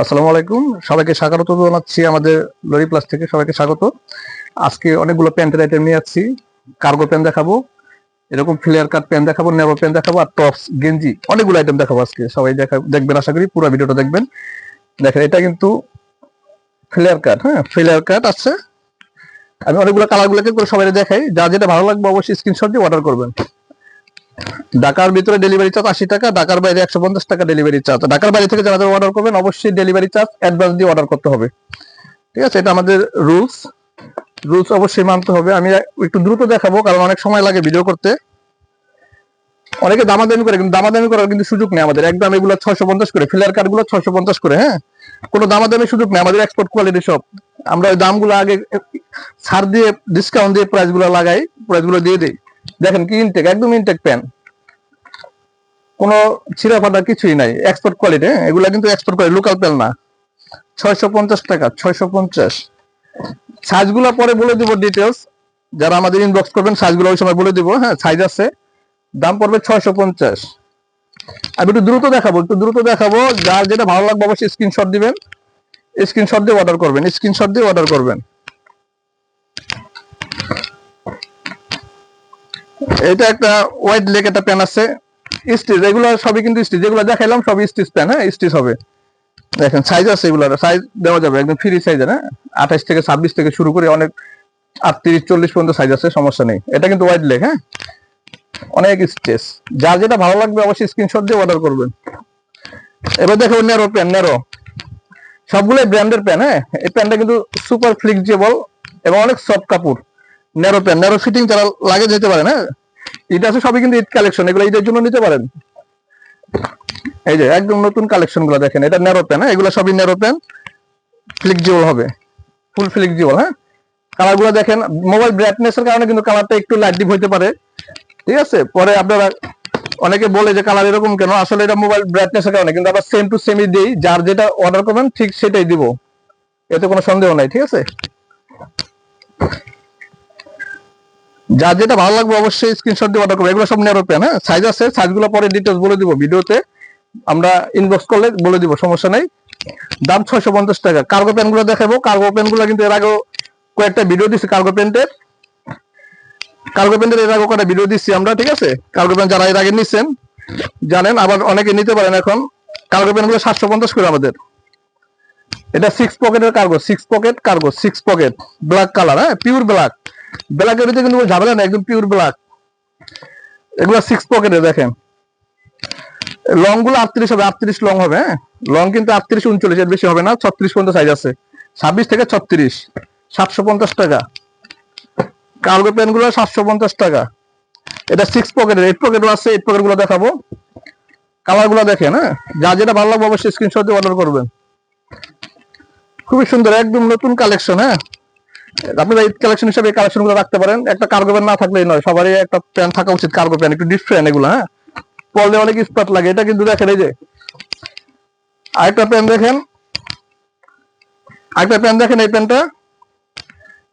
আসসালামু আলাইকুম সবাইকে স্বাগত জানাচ্ছি আমাদের লরি প্লাস থেকে। সবাইকে স্বাগত। আজকে অনেকগুলো প্যান্টের আইটেম নিয়ে যাচ্ছি কার্গো প্যান্ট দেখাবো, এরকম ফ্লেয়ার কাট প্যান্ট দেখাবো নেরো প্যান্ট দেখাবো, আর টপস গেঞ্জি, অনেকগুলো আইটেম দেখাবো আজকে। সবাই দেখা, দেখবেন আশা করি, পুরো ভিডিওটা দেখবেন। দেখেন, এটা কিন্তু ফ্লেয়ার কাট হ্যাঁ ফ্লেয়ার কাট আছে। আমি অনেকগুলো কালারগুলোকে করে সবাই দেখাই। যা যেটা ভালো লাগবে অবশ্যই স্ক্রিনশট দিয়ে অর্ডার করবেন। ঢাকার ভিতরে ডেলিভারি চার্জ আশি টাকা, ঢাকার বাইরে একশো পঞ্চাশ টাকা ডেলিভারি চার্জ ঢাকার বাইরে থেকে যারা অর্ডার করবেন, অবশ্যই ডেলিভারি চার্জ অ্যাডভান্স দিয়ে অর্ডার করতে হবে। ঠিক আছে? এটা আমাদের রুলস রুলস অবশ্যই মানতে হবে। আমি একটু দ্রুত দেখাবো, কারণ অনেক সময় লাগে ভিডিও করতে। অনেকে দামাদামি করে, কিন্তু দামাদামি করার কিন্তু সুযোগ নেই আমাদের। একদম এগুলো ছয়শো পঞ্চাশ করে ফিলার কার্ডগুলো ছয়শো পঞ্চাশ করে হ্যাঁ? কোনো দামাদামি সুযোগ নেই, আমাদের এক্সপোর্ট কোয়ালিটি সব। আমরা ওই দামগুলো আগে ছাড় দিয়ে ডিসকাউন্ট দিয়ে প্রাইসগুলো লাগাই প্রাইসগুলো দিয়ে দিই। দেখেন কি ইনটেক একদম ইনটেক প্যান কোনো ছিঁড়া ফাটা কিছুই নাই এক্সপোর্ট কোয়ালিটি এগুলা কিন্তু এক্সপোর্ট কোয়ালিটি লোকাল পেল না। ছয়শো পঞ্চাশ টাকা, ছয়শো পঞ্চাশ। সাইজগুলো পরে বলে দিব ডিটেলস যারা আমাদের ইনবক্স করবেন সাইজগুলো ওই সময় বলে দিব হ্যাঁ? সাইজ আছে। দাম পড়বে ছয়শো পঞ্চাশ। আমি একটু দ্রুত দেখাবো, একটু দ্রুত দেখাবো। যার যেটা ভালো লাগবে, অবশ্যই স্ক্রিনশট দিবেন। স্ক্রিনশট দিয়ে অর্ডার করবেন স্ক্রিনশট দিয়ে অর্ডার করবেন। এটা একটা হোয়াইট লেগ একটা প্যান আছে। স্টিচ এগুলো সবই কিন্তু স্টিচ যেগুলো দেখাইলাম সবই স্টিচ প্যান হ্যাঁ? স্টিচ হবে। দেখেন সাইজ আছে এগুলোর সাইজ দেওয়া যাবে একদম ফ্রি সাইজ হ্যাঁ? আঠাশ থেকে ছাব্বিশ থেকে শুরু করে অনেক আটত্রিশ, চল্লিশ পর্যন্ত সাইজ আছে, সমস্যা নেই। এটা কিন্তু হোয়াইট লেগ হ্যাঁ? অনেক স্টেজ যার যেটা ভালো লাগবে অবশ্যই স্ক্রিনশট দিয়ে অর্ডার করবেন। এবার দেখো নেরো প্যান নেরো সবগুলোই ব্র্যান্ডের প্যান হ্যাঁ? এই প্যানটা কিন্তু সুপার ফ্লেক্সিবল এবং অনেক সফট কাপড়। নেরো প্যান নেরো ফিটিং যারা লাগে যেতে পারেন হ্যাঁ এটা আছে সবই কিন্তু ঈদ কালেকশন এগুলো ঈদের জন্য নিতে পারেন। এই যে, একদম নতুন কালেকশনগুলো দেখেন, এটা নেরো প্যান হ্যাঁ? এগুলো সবই নেরো প্যান ফ্লেক্সিবল হবে ফুল ফ্লেক্সিবল হ্যাঁ? কালারগুলো দেখেন মোবাইল ব্রাইটনেস এর কারণে কিন্তু কালারটা একটু লাইট ডিপ হইতে পারে। ঠিক আছে? পরে আপনারা, অনেকে বলে যে কালার এরকম কেন? আসলে এটা মোবাইল ব্রাইটনেস এর কারণে, কিন্তু আবার সেম টু সেমই দিই, যার যেটা অর্ডার করবেন, ঠিক সেটাই দিব। এতে কোনো সন্দেহ নাই, ঠিক আছে? যার যেটা ভালো লাগবে অবশ্যই স্ক্রিনশট দিয়ে অর্ডার এগুলো সব নেওয়ার পেন হ্যাঁ? সাইজ আছে সাইজগুলো পরে ডিটেলস বলে দিব ভিডিওতে। আমরা ইনবক্স করলে বলে দিব, সমস্যা নেই। দাম ছয়শো পঞ্চাশ টাকা। কার্গো প্যানগুলো দেখাবো। কার্গো প্যানগুলো কিন্তু এর আগেও কয়েকটা ভিডিও দিচ্ছি কার্গো প্যান্টের কার্গো প্যান্টের এর আগে কয়েকটা ভিডিও দিচ্ছি আমরা, ঠিক আছে? কার্গো প্যান্ট যারা এর আগে নিচ্ছেন জানেন, আবার অনেকে নিতে পারেন এখন। কার্গো প্যান্টগুলো সাতশো পঞ্চাশ করে আমাদের। এটা সিক্স পকেটের cargo six pocket cargo six pocket black colour হ্যাঁ? পিওর ব্ল্যাক ব্ল্যাকের ভিতরে কিন্তু কোনো ঝামেলা না একদম পিওর ব্ল্যাক এগুলো সিক্স পকেটে দেখেন। লংগুলো আটত্রিশ হবে, আটত্রিশ লং হবে হ্যাঁ? লং কিন্তু আটত্রিশ উনচল্লিশ, এর বেশি হবে না, ছত্রিশ পর্যন্ত সাইজ আছে। ছাব্বিশ থেকে ছত্রিশ, সাতশো পঞ্চাশ টাকা। কার্গো প্যান্টগুলো সাতশো পঞ্চাশ টাকা। এটা সিক্স পকেটের এইট পকেটও আছে এইট পকেটগুলো দেখাবো। কালারগুলো দেখেন হ্যাঁ? যা যেটা ভালো লাগবে অবশ্যই স্ক্রিনশট দিয়ে অর্ডার করবেন। খুবই সুন্দর, একদম নতুন কালেকশন হ্যাঁ? আপনারা ঈদ কালেকশন হিসেবে কালেকশনগুলো রাখতে পারেন। একটা কার্গো প্যান্ট না থাকলেই নয়, সবারই একটা প্যান্ট থাকা উচিত কার্গো প্যান্ট একটু ডিফারেন্ট এগুলো হ্যাঁ? পরলে অনেক স্পার্ট লাগে, এটা কিন্তু দেখেন, এই যে। আরেকটা প্যান্ট দেখেন। আরেকটা প্যান্ট দেখেন এই প্যান্টটা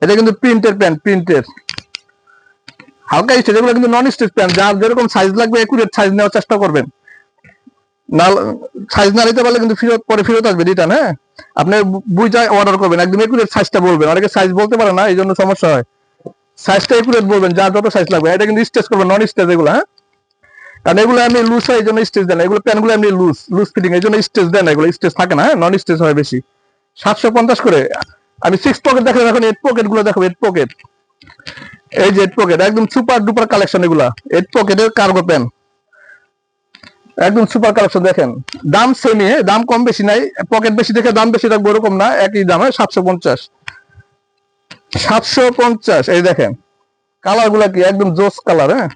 এটা কিন্তু প্রিন্টের প্যান্ট প্রিন্টের হালকা স্টেজ এগুলো কিন্তু নন স্টেজ প্যান্ট যার যেরকম সাইজ লাগবে একুরেট সাইজ নেওয়ার চেষ্টা করবেন। না সাইজ না নিতে পারলে কিন্তু ফেরত পরে ফেরত আসবে রিটার্ন হ্যাঁ? আপনি বুঝা অর্ডার করবেন, একদম একুরেট সাইজটা বলবেন। অনেকে সাইজ বলতে পারে না এই জন্য সমস্যা হয়। সাইজটা একুরেট বলবেন যার যত সাইজ লাগবে। এটা কিন্তু স্টেজ করবেন নন স্টেজ এগুলো হ্যাঁ? কারণ এগুলো এমনি লুজ হয়, এই জন্য স্টেজ দেন এগুলো প্যানগুলো এমনি লুজ লুজ ফিটিং এই জন্য স্টেজ দেন এগুলো স্টেজ থাকে না হ্যাঁ? নন স্টেজ হয় বেশি। সাতশো পঞ্চাশ করে। আমি সিক্স পকেট দেখালাম, এখন এইট পকেটগুলো দেখো এইট পকেট এই যে এইট পকেট একদম সুপার ডুপার কালেকশন এগুলা। এইট পকেটের কার্গো প্যান একদম সুপার কালেকশন দেখেন। দাম সেমি দাম কম বেশি নাই পকেট বেশি দেখে দাম বেশি রাখব ওরকম না, একই দাম সাতশো পঞ্চাশ। সাতশো পঞ্চাশ, এই দেখেন। কালারগুলা কি, একদম জোস কালার হ্যাঁ?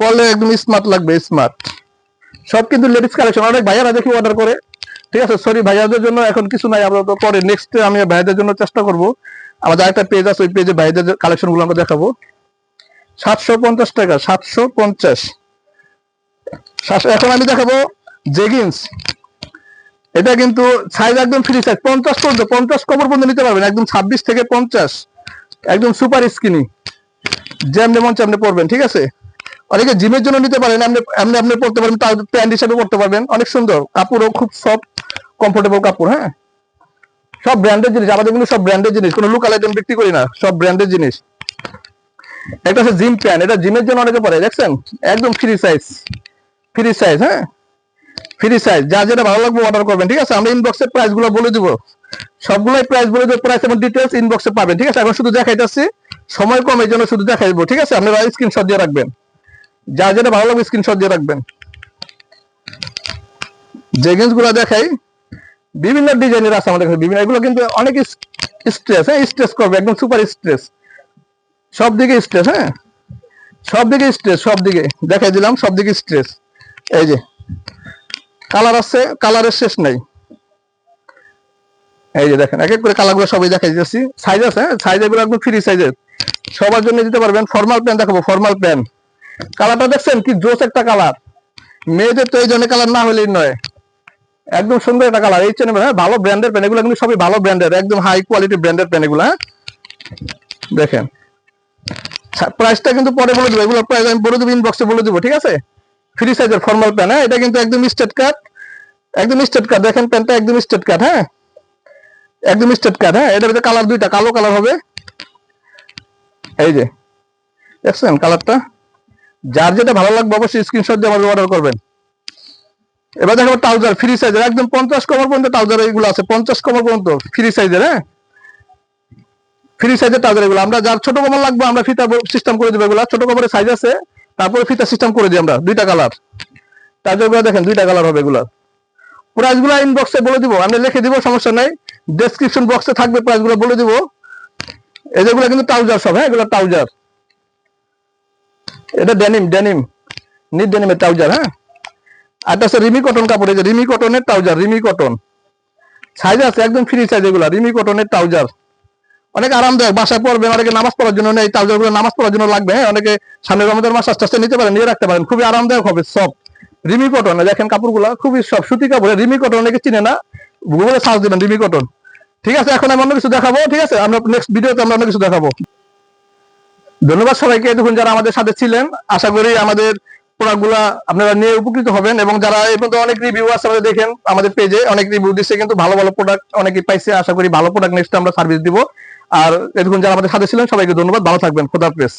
পরলে একদম স্মার্ট লাগবে স্মার্ট সব কিন্তু লেডিস কালেকশন অনেক ভাইয়ারা দেখি অর্ডার করে। ঠিক আছে সরি ভাইয়াদের জন্য এখন কিছু নাই, আমরা তো পরে নেক্সট আমি ভাইয়াদের জন্য চেষ্টা করব। আমাদের একটা পেজ আছে, ওই পেজে ভাইয়াদের কালেকশনগুলো আমরা দেখাবো। সাতশো পঞ্চাশ টাকা, সাতশো পঞ্চাশ। এখন আমি দেখাবো জেগিন্স এটা কিন্তু সাইজ একদম ফ্রি সাইজ পঞ্চাশ পর্যন্ত, পঞ্চাশ কপর পর্যন্ত নিতে পারবেন, একদম ছাব্বিশ থেকে পঞ্চাশ। একদম সুপার স্কিনি যেমনি মন চেমনি পড়বেন ঠিক আছে? অনেকে জিমের জন্য নিতে পারেন এমনি এমনি আপনি পড়তে পারেন প্যান্ট হিসাবে পড়তে পারবেন। অনেক সুন্দর, কাপড়ও খুব সফট কমফোর্টেবল কাপড় হ্যাঁ? সব ব্র্যান্ডের জিনিস, আমাদের কিন্তু সব ব্র্যান্ডের জিনিস, কোনো লোকাল আইটেম বিক্রি করি না, সব ব্র্যান্ডের জিনিস। একটা আছে জিম প্যান্ট এটা জিমের জন্য অনেকে পরে, দেখছেন? একদম ফ্রি সাইজ ফ্রি সাইজ হ্যাঁ? ফ্রি সাইজ যা যেটা ভালো লাগবে অর্ডার করবেন, ঠিক আছে? আমরা ইনবক্সের প্রাইসগুলো বলে দিব। সবগুলোই প্রাইস বলে দেবো প্রাইস এবং ডিটেলস ইনবক্সে পাবেন, ঠিক আছে? এখন শুধু দেখাইতেছি, সময় কম, এই জন্য শুধু দেখাই ঠিক আছে? আপনারা স্ক্রিনশট দিয়ে রাখবেন। যা যেটা ভালো লাগবে স্ক্রিনশট দিয়ে রাখবেন। জেগিন্সগুলো দেখাই। বিভিন্ন ডিজাইনের আছে আমাদের কাছে বিভিন্ন, এগুলো কিন্তু অনেক স্ট্রেস হ্যাঁ? স্ট্রেস করবে, একদম সুপার স্ট্রেস সব দিকে স্ট্রেস হ্যাঁ? সব দিকে স্ট্রেস সব দিকে দেখাই দিলাম সব দিকে স্ট্রেস এই যে কালার আছে কালারের শেষ নাই। এই যে দেখেন এক এক করে কালারগুলো সবাই দেখাই দিচ্ছি সাইজ আছে হ্যাঁ? সাইজ এগুলো একদম ফ্রি সাইজের সবার জন্য দিতে পারবেন ফর্মাল প্যান্ট দেখাবো ফর্মাল প্যান্ট কালারটা দেখছেন? কি জোস একটা কালার মেয়েদের তো এই জন্য কালার না হলেই নয়। একদম সুন্দর একটা কালার এই চেনে হ্যাঁ? ভালো ব্র্যান্ডের প্যান্ট এগুলো কিন্তু সবই ভালো ব্র্যান্ডের একদম হাই কোয়ালিটি ব্র্যান্ডের প্যান্ট এগুলো হ্যাঁ? দেখেন। প্রাইসটা কিন্তু পরে বলে দেবো। এগুলো প্রাইস আমি বলে দেবো ইনবক্সে বলে দেবো, ঠিক আছে? ফ্রি সাইজের ফর্মাল প্যান্ট হ্যাঁ? এটা কিন্তু একদম স্টেট কাট একদম স্টেট কাট দেখেন প্যান্টটা একদম স্টেট কাট হ্যাঁ? একদম স্টেট কাট হ্যাঁ? এটার ভিতরে কালার দুইটা, কালো কালার হবে। এই যে, দেখছেন কালারটা যার যেটা ভালো লাগবে অবশ্যই স্ক্রিনশট দিয়ে আমাদের অর্ডার করবেন। এবার দেখো ট্রাউজার ফ্রি সাইজের একদম পঞ্চাশ কমর পর্যন্ত ট্রাউজার এইগুলো আছে, পঞ্চাশ কমর পর্যন্ত ফ্রি সাইজের হ্যাঁ? ফ্রি সাইজের ট্রাউজার এগুলো, আমরা যার ছোট কমর লাগবে, আমরা ফিতা সিস্টেম করে দেবো এগুলো। ছোট কমরের সাইজ আছে তারপরে ফিতা সিস্টেম করে দিই আমরা, দুইটা কালার ট্রাউজারগুলো দেখেন, দুইটা কালার হবে এগুলো। প্রাইসগুলো ইনবক্সে বলে দিব, আমি লিখে দিব, সমস্যা নাই। ডেসক্রিপশন বক্সে থাকবে প্রাইসগুলো, বলে দিব। এই যেগুলো কিন্তু ট্রাউজার সব হ্যাঁ? এগুলো ট্রাউজার এটা ডেনিম ডেনিম নিট ডেনিমের ট্রাউজার হ্যাঁ? আর আছে রিমি কটন কাপড়, এই যে রিমি কটনের ট্রাউজার রিমি কটন সাইজ আছে, একদম ফ্রি সাইজ এগুলা, রিমি কটনের ট্রাউজার অনেক আরামদায়ক, বাসায় পড়বেন, অনেকে নামাজ পড়ার জন্য নেই ট্রাউজারগুলো নামাজ পড়ার জন্য লাগবে হ্যাঁ? অনেকে সামনের রমজান মাস আস্তে আস্তে নিতে পারেন, নিয়ে রাখতে পারেন, খুবই আরামদায়ক হবে সব রিমি কটন দেখেন কাপড়গুলো, খুবই সব সুতি কাপড় রিমি কটন অনেকে চিনে না, গুগলে সার্চ দিবেন রিমি কটন। ঠিক আছে, এখন আমি অন্য কিছু দেখাবো, ঠিক আছে? আমরা নেক্সট ভিডিওতে আমরা অন্য কিছু দেখাবো। ধন্যবাদ সবাইকে, এতক্ষণ যারা আমাদের সাথে ছিলেন, আশা করি আমাদের প্রোডাক্টগুলা আপনারা নিয়ে উপকৃত হবেন এবং যারা পর্যন্ত অনেক রিভিউ আছে আমাদের দেখেন, আমাদের পেজে অনেক রিভিউ দিচ্ছে কিন্তু ভালো ভালো প্রোডাক্ট অনেকেই পাইছে। আশা করি ভালো প্রোডাক্ট নেক্সট আমরা সার্ভিস দিব। আর এতক্ষণ যারা আমাদের সাথে ছিলেন, সবাইকে ধন্যবাদ। ভালো থাকবেন। খোদা হাফেজ।